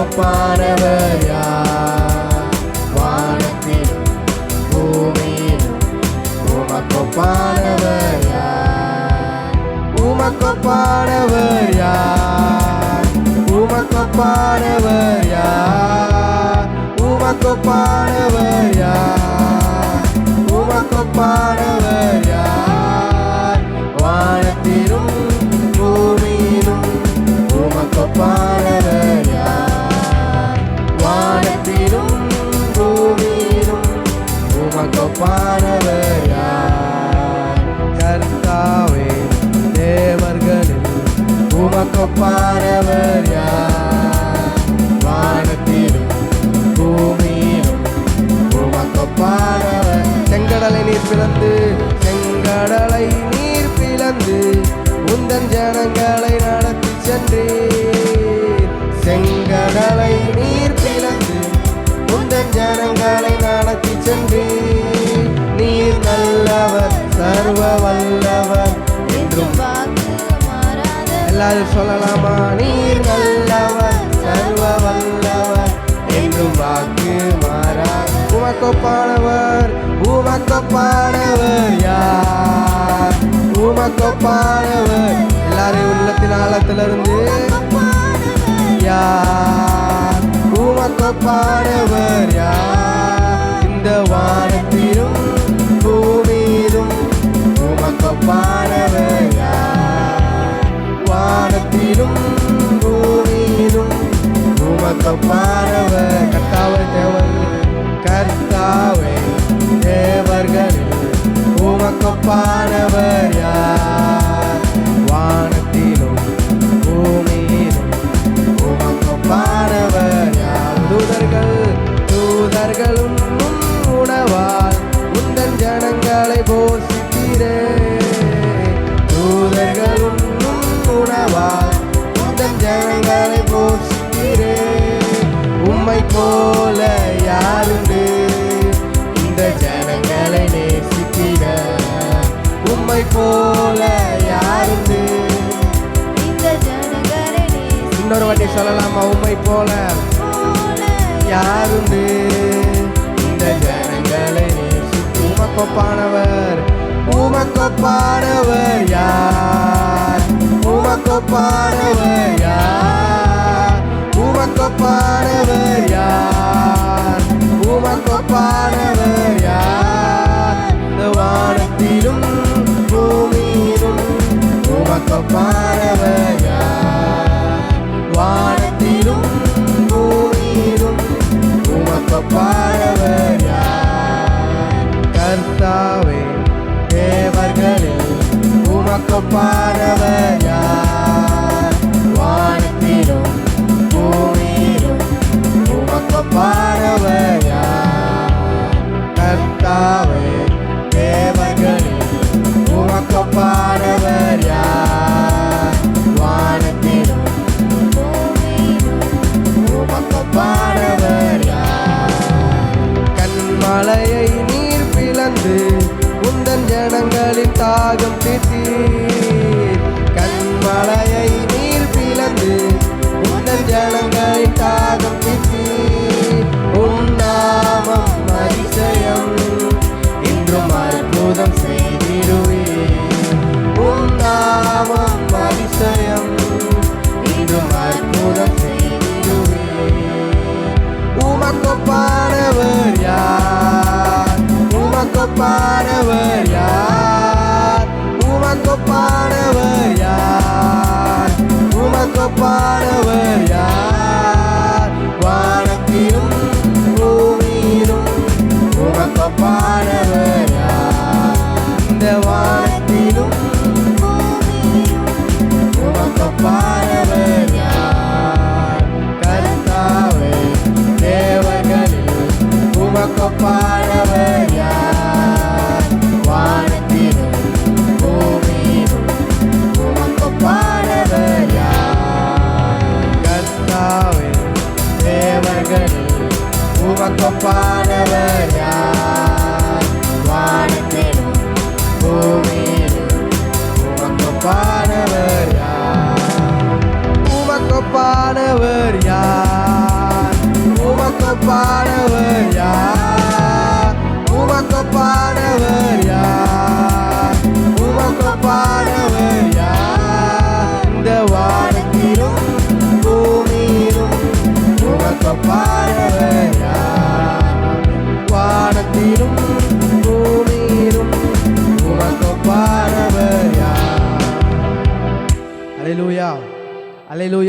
உமக்கொப்பானவர் யார் வானத்தில் பூமியிலும் உமக்கொப்பானவர் யார் உமக்கொப்பானவர் யார் உமக்கொப்பானவர் உமக்கொப்பானவர் யார்? வானத்திலும் பூமியிலும் உமக்கொப்பானவர் செங்கடலை நீர் பிளந்து செங்கடலை நீர் பிளந்து உந்தன் ஜனங்களை நடத்தி சென்றே செங்கடலை எல்லாரும் சொல்லலாமா? நீர் நல்லவர் சர்வ வல்லவர். என்றும் வாக்கு மாறா உமக்கொப்பானவர் உமக்கொப்பானவர் யார்? உமக்கொப்பானவர். எல்லாரும் உள்ளத்தின் ஆழத்திலிருந்து யார்? உமக்கொப்பானவர் யார்? தூதர்கள் தூதர்களும் உம் உணவால் உந்தன் ஜனங்களை போஷித்தீரே தூதர்களும் உம் உணவால் உந்தன் ஜனங்களை போஷித்தீரே உம்மை போல யாருண்டு? இந்த ஜனங்களை நேசித்திட உம்மை போல யாருண்டு? இன்னொரு வாட்டி சொல்லலாமா? உம்மை போல யாருண்டு? இந்த ஜனங்களை நேசித்து உமக்கொப்பானவர். உமக்கொப்பானவர் யார்? உமக்கொப்பானவர் மலையை நீர் பிளந்து உந்தன் ஜனங்களின் தாகம் தீர்த்தீர். ஒப்பானவர் யார்? உமக்கு ஒப்பானவர் யார்? உமக்கு ஒப்பானவர் யார்? பக்கப்பானவர் வானத்திலும் பூமியிலும் உமக்கப்பானவர் உமக்கப்பானவர்